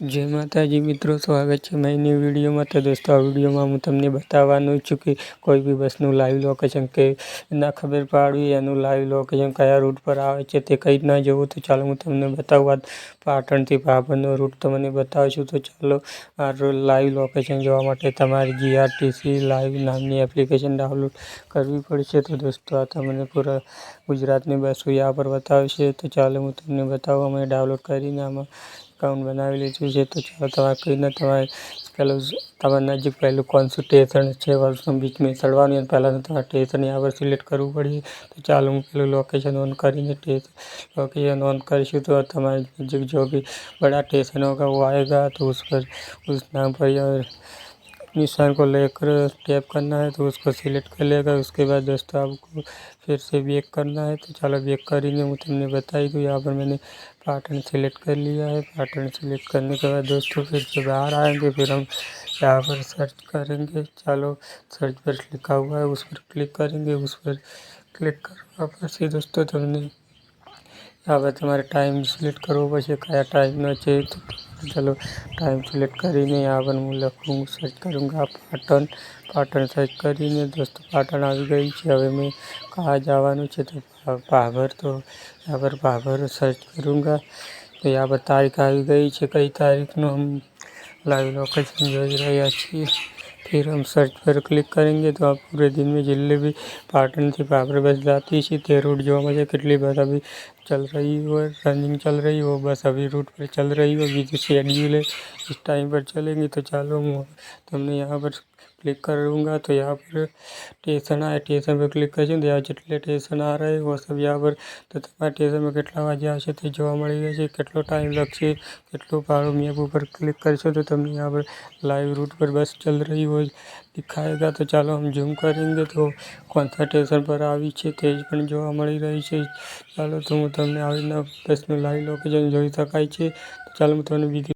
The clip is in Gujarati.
જય માતાજી મિત્રો, સ્વાગત છે મારી વિડીયોમાં તો દોસ્તો, આ વિડીયોમાં હું તમને બતાવવાનું છું કે કોઈ બી બસનું લાઈવ લોકેશન કે ના ખબર પાડવી, એનું લાઈવ લોકેશન કયા રૂટ પર આવે છે તે કંઈ ના જવું, તો ચાલો હું તમને બતાવવા પાટણથી ભાભરનો રૂટ તમને બતાવશું, તો ચાલો આ લાઈવ લોકેશન જોવા માટે તમારે જીઆરટીસી લાઈવ નામની એપ્લિકેશન ડાઉનલોડ કરવી પડશે. તો દોસ્તો, આ તમને પૂરા ગુજરાતની બસો યા પર બતાવશે. તો ચાલો હું તમને બતાવવા મેં ડાઉનલોડ કરીને આમાં એકાઉન્ટ બનાવી લીધું છે તો ચાલો તમારે કઈ તમારે પહેલું તમારા નજીક પહેલું કોણ શું સ્ટેશન છે, વર્ષનું બીચમાં ચડવાનું, અને પહેલાં તમારે સ્ટેશનની આગળ સિલેક્ટ કરવું પડે તો ચાલો હું પેલું લોકેશન ઓન કરીને સ્ટેશન લોકેશન ઓન કરીશું, તો તમારી નજીક જો બી બધા સ્ટેશન હોય વો આએગા તો ઉસ પર, ઉસ નામ પર निशान को लेकर टैप करना है तो उसको सिलेक्ट कर लेगा। उसके बाद दोस्तों, आपको फिर से बेक करना है। तो चलो बेक करेंगे वो तुमने बताई। तो यहाँ पर मैंने पैटर्न सेलेक्ट कर लिया है। पैटर्न सेलेक्ट करने के बाद दोस्तों, फिर से बाहर आएँगे। फिर हम यहाँ पर सर्च करेंगे। चलो सर्च पर लिखा हुआ है, उस पर क्लिक करेंगे, उस पर क्लिक करो वापस ही दोस्तों, तुमने यहाँ पर तुम्हारा टाइम सिलेक्ट करो। बस ये क्या टाइम ना चाहिए तो ચલો ટાઈમ સિલેક્ટ કરીને આગળ હું લખું સર્ચ કरूँगा પાટણ પાટણ સર્ચ કરીને દોસ્તો પાટણ આવી ગઈ છે. હવે મેં કहाँ જવાનું છે, તો ભાભર તો यहाँ पर भाभर सर्च करूँगा તો यहाँ पर તારીખ આવી ગઈ છે, કઈ તારીખનું हम લાઈવ લોકેશન જોઈ રહ્યા છીએ. फिर हम सर्च पर क्लिक करेंगे तो પૂરે पूरे दिन में जितने भी पाटन से बाबर बस जाती है જોવા મળે, કેટલી બધા બધી चल रही हो रनिंग चल रही हो, बस अभी रूट पर चल रही होगी जो शेड्यूल है, इस टाइम पर चलेंगी तो चलो तो मैं यहाँ पर क्लिक करूँगा तो यहाँ पर ટેશન આવે ટેશન પર ક્લિક કરશું ત્યાં જેટલે ટેશન આ રહે વો સબ યા પર તો તમારા ટેશનમાં કેટલા વાગે આવશે તે જોવા મળી જાય છે કેટલો ટાઈમ લાગશે કેટલો ભાડો મેપ ઉપર ક્લિક કરશો તો તમને यहाँ પર લાઈવ રૂટ પર બસ ચાલી રહી હોય दिखाएगा तो ચાલો हम ઝૂમ करेंगे तो कौन सा स्टेशन पर આવી છે તે જ પણ જોવા મળી રહી છે ચાલો તો હું તમને આવી રીતના બસનું લાઈવ લોકેશન જોઈ શકાય છે તો ચાલો હું તમને બીજી